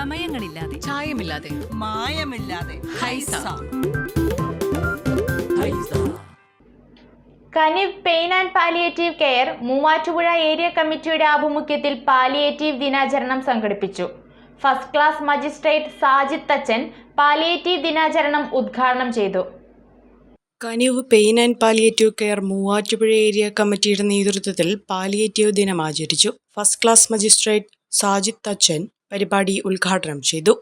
ചമയങ്ങളില്ലാതെ ചായമില്ലാതെ. മായമില്ലാതെ. Haiza. Kanivu pain and palliative care Muvattupuzha area കമ്മിറ്റിയുടെ ആഭിമുഖ്യത്തിൽ പാലിയേറ്റീവ് ദിനാചരണം സംഘടിപ്പിച്ചു. First class magistrate Sajith Thachan palliative ദിനാചരണം ഉദ്ഘാടനം ചെയ്തു. Kanivu pain and palliative care Muvattupuzha area കമ്മിറ്റിയുടെ നേതൃത്വത്തിൽ പാലിയേറ്റീവ് ദിനം ആചരിച്ചു. First class magistrate Sajith Thachan പരിപാടി ഉദ്ഘാടനം ചെയ്തു.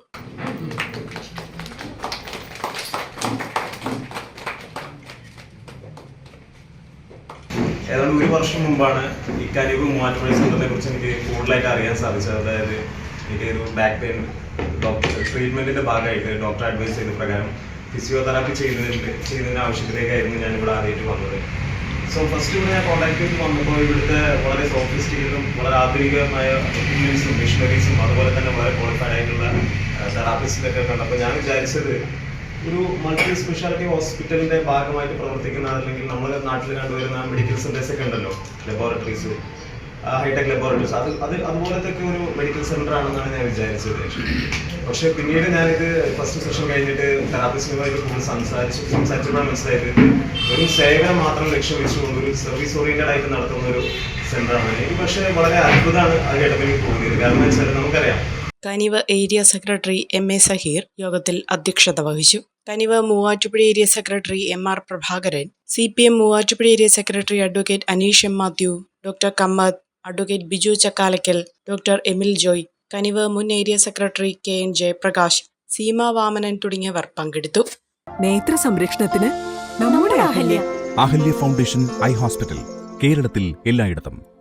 ഏതാണ്ട് ഒരു വർഷം മുമ്പാണ് ഈ കനിവ് മൂവാറ്റുപുഴ സെന്ററിനെ കുറിച്ച് എനിക്ക് കൂടുതലായിട്ട് അറിയാൻ സാധിച്ചത്. അതായത് എനിക്ക് ഒരു ബാക്ക് പെയിൻ ഡോക്ടർ ട്രീറ്റ്മെന്റിന്റെ ഭാഗമായിട്ട് ഡോക്ടർ അഡ്വൈസ് ചെയ്ത പ്രകാരം ഫിസിയോതെറാപ്പി ചെയ്യുന്നതിന് ചെയ്യുന്നതിന് ആവശ്യത്തിലേക്കായിരുന്നു ഞാൻ ഇവിടെ ആദ്യമായിട്ട് വന്നത്. സോ ഫസ്റ്റ് ഇവിടെ ഞാൻ കോൺടാക്ട് ചെയ്ത് വന്നപ്പോൾ ഇവിടുത്തെ വളരെ സോഫിസ്റ്റിക്കലും വളരെ ആധുനികമായ ഒപ്പീനിയൻസും മെഷീനറീസും അതുപോലെ തന്നെ വളരെ ക്വാളിഫൈഡ് ആയിട്ടുള്ള തെറാപ്പിസ്റ്റിലൊക്കെ കണ്ടപ്പോൾ ഞാൻ വിചാരിച്ചത് ഒരു മൾട്ടി സ്പെഷ്യാലിറ്റി ഹോസ്പിറ്റലിന്റെ ഭാഗമായിട്ട് പ്രവർത്തിക്കുന്ന അല്ലെങ്കിൽ നമ്മുടെ നാട്ടിൽ കണ്ടുവരുന്ന മെഡിക്കൽ സെന്റേഴ്സ് ഒക്കെ ഉണ്ടല്ലോ ലബോറട്ടറീസ് ഹൈടെക് ലബോറട്ടറീസ്. അത് അത് അതുപോലത്തെ ഒരു മെഡിക്കൽ സെന്റർ ആണെന്നാണ് ഞാൻ വിചാരിച്ചത്. പക്ഷെ പിന്നീട് ഞാനിത് ഫസ്റ്റ് സെഷൻ കഴിഞ്ഞിട്ട് തെറാപ്പിസ്റ്റുമായിട്ട് കൂടുതൽ സംസാരിച്ചു സംസാരിച്ചപ്പോഴാണ് മനസ്സിലായത് ഒരു സേവനം മാത്രം ലക്ഷ്യം വെച്ചുകൊണ്ട് ഒരു സർവീസ് ഓറിയന്റഡ് ആയിട്ട് നടത്തുന്ന ഒരു സെന്ററാണ് എനിക്ക് പക്ഷേ വളരെ അത്ഭുതമാണ് അത് കേട്ടപ്പോൾ എനിക്ക് തോന്നിയത്. കാരണം വെച്ചാൽ നമുക്കറിയാം. Kanivu area secretary M A Saheer യോഗത്തിൽ അധ്യക്ഷത വഹിച്ചു. Kanivu Muvattupuzha area secretary M R Prabhakaran C P M Muvattupuzha area secretary advocate Aneesh M Mathew doctor Kammath advocate Biju Chakkalakkal doctor Emil Joy Kanivu മുൻ area secretary K N Jayaprakash Seema Vamanan തുടങ്ങിയവർ പങ്കെടുത്തു. നേത്ര സംരക്ഷണത്തിന് നമ്മുടെ Ahalya. Ahalya foundation eye hospital കേരളത്തിൽ എല്ലായിടത്തും.